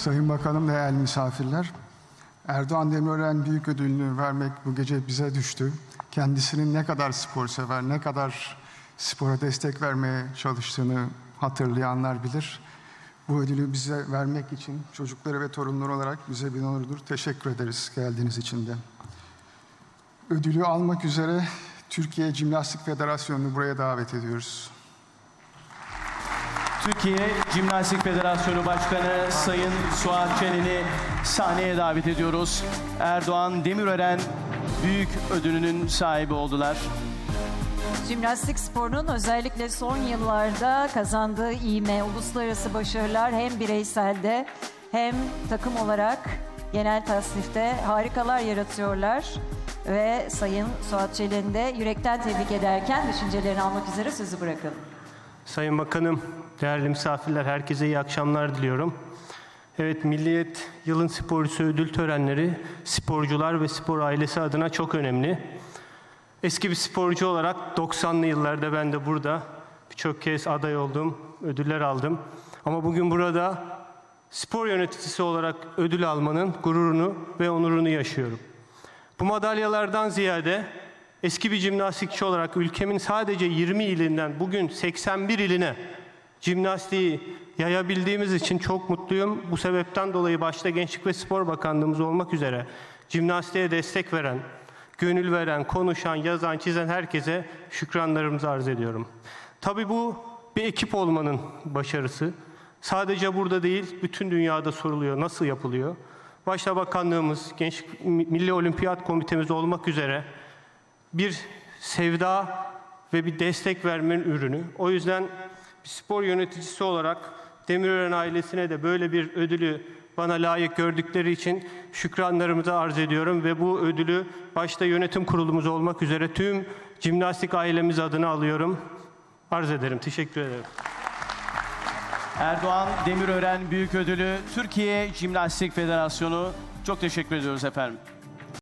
Sayın Bakanım, değerli misafirler. Erdoğan Demirören büyük ödülünü vermek bu gece bize düştü. Kendisinin ne kadar spor sever, ne kadar spora destek vermeye çalıştığını hatırlayanlar bilir. Bu ödülü bize vermek için çocukları ve torunları olarak bize bir onurdur. Teşekkür ederiz geldiğiniz için de. Ödülü almak üzere Türkiye Cimnastik Federasyonu'nu buraya davet ediyoruz. Türkiye Cimnastik Federasyonu Başkanı Sayın Suat Çelen'i sahneye davet ediyoruz. Erdoğan Demirören büyük ödülünün sahibi oldular. Jimnastik sporunun özellikle son yıllarda kazandığı iğme, uluslararası başarılar hem bireyselde hem takım olarak genel tasnifte harikalar yaratıyorlar. Ve Sayın Suat Çelen'i de yürekten tebrik ederken düşüncelerini almak üzere sözü bırakalım. Sayın Bakanım, değerli misafirler, herkese iyi akşamlar diliyorum. Evet, Milliyet Yılın Sporcusu ödül törenleri sporcular ve spor ailesi adına çok önemli. Eski bir sporcu olarak 90'lı yıllarda ben de burada birçok kez aday oldum, ödüller aldım. Ama bugün burada spor yöneticisi olarak ödül almanın gururunu ve onurunu yaşıyorum. Bu madalyalardan ziyade eski bir jimnastikçi olarak ülkemin sadece 20 ilinden bugün 81 iline jimnastiği yayabildiğimiz için çok mutluyum. Bu sebepten dolayı başta Gençlik ve Spor Bakanlığımız olmak üzere jimnastiğe destek veren, gönül veren, konuşan, yazan, çizen herkese şükranlarımızı arz ediyorum. Tabii bu bir ekip olmanın başarısı. Sadece burada değil, bütün dünyada soruluyor nasıl yapılıyor. Başta bakanlığımız, Gençlik Milli Olimpiyat Komitemiz olmak üzere bir sevda ve bir destek vermenin ürünü. O yüzden bir spor yöneticisi olarak Demirören ailesine de böyle bir ödülü bana layık gördükleri için şükranlarımızı arz ediyorum ve bu ödülü başta yönetim kurulumuz olmak üzere tüm jimnastik ailemiz adına alıyorum. Arz ederim. Teşekkür ederim. Erdoğan Demirören büyük ödülü Türkiye Cimnastik Federasyonu çok teşekkür ediyoruz efendim.